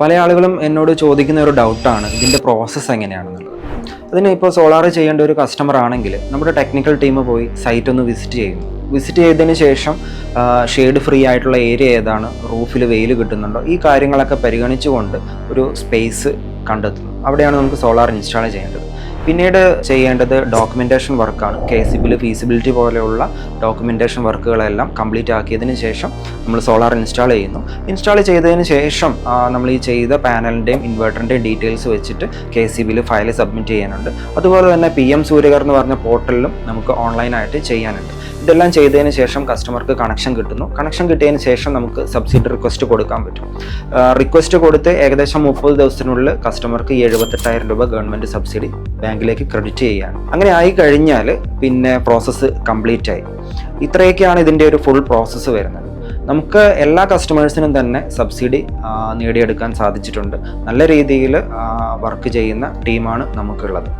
പല ആളുകളും എന്നോട് ചോദിക്കുന്ന ഒരു ഡൗട്ടാണ് ഇതിന്റെ പ്രോസസ്സ് എങ്ങനെയാണെന്നുള്ളത്. അതിന് ഇപ്പോൾ സോളാർ ചെയ്യേണ്ട ഒരു കസ്റ്റമർ ആണെങ്കിൽ നമ്മുടെ ടെക്നിക്കൽ ടീം പോയി സൈറ്റ് ഒന്ന് വിസിറ്റ് ചെയ്യുന്നു. വിസിറ്റ് ചെയ്തതിന് ശേഷം ഷെയ്ഡ് ഫ്രീ ആയിട്ടുള്ള ഏരിയ ഏതാണ്? റൂഫിൽ വെയിൽ കിട്ടുന്നുണ്ടോ? ഈ കാര്യങ്ങളൊക്കെ പരിഗണിച്ചുകൊണ്ട് ഒരു സ്പേസ് കണ്ടെത്തുന്നു. അവിടെയാണ് നമുക്ക് സോളാർ ഇൻസ്റ്റാൾ ചെയ്യേണ്ടത്. പിന്നീട് ചെയ്യേണ്ടത് ഡോക്യുമെന്റേഷൻ വർക്കാണ് കെ സി ബിൽ ഫീസിബിലിറ്റി പോലെയുള്ള ഡോക്യുമെന്റേഷൻ വർക്കുകളെല്ലാം കംപ്ലീറ്റ് ആക്കിയതിന് ശേഷം നമ്മൾ സോളാർ ഇൻസ്റ്റാൾ ചെയ്യുന്നു. ഇൻസ്റ്റാൾ ചെയ്തതിന് ശേഷം നമ്മൾ ഈ ചെയ്ത പാനലിന്റെയും ഇൻവെർട്ടറിന്റെയും ഡീറ്റെയിൽസ് വെച്ചിട്ട് K C bill file submit ചെയ്യാനുണ്ട്. അതുപോലെ തന്നെ പി എം സൂര്യകർ എന്ന് പറഞ്ഞ പോർട്ടലിലും നമുക്ക് ഓൺലൈനായിട്ട് ചെയ്യാനുണ്ട്. ഇതെല്ലാം ചെയ്തതിന് ശേഷം കസ്റ്റമർക്ക് കണക്ഷൻ കിട്ടുന്നു. കണക്ഷൻ കിട്ടിയതിന് ശേഷം നമുക്ക് സബ്സിഡി റിക്വസ്റ്റ് കൊടുക്കാൻ പറ്റും. റിക്വസ്റ്റ് കൊടുത്ത് ഏകദേശം മുപ്പത് ദിവസത്തിനുള്ളിൽ കസ്റ്റമർക്ക് എഴുപത്തെട്ടായിരം രൂപ ഗവൺമെന്റ് സബ്സിഡി ബാങ്കിലേക്ക് ക്രെഡിറ്റ് ചെയ്യാണ് അങ്ങനെ ആയി കഴിഞ്ഞാൽ പിന്നെ പ്രോസസ്സ് കംപ്ലീറ്റ് ആയി. ഇത്രയൊക്കെയാണ് ഇതിന്റെ ഒരു ഫുൾ പ്രോസസ്സ് വരുന്നത്. നമുക്ക് എല്ലാ കസ്റ്റമേഴ്സിനും തന്നെ സബ്സിഡി നേടിയെടുക്കാൻ സാധിച്ചിട്ടുണ്ട്. നല്ല രീതിയിൽ വർക്ക് ചെയ്യുന്ന ടീമാണ് നമുക്കുള്ളത്.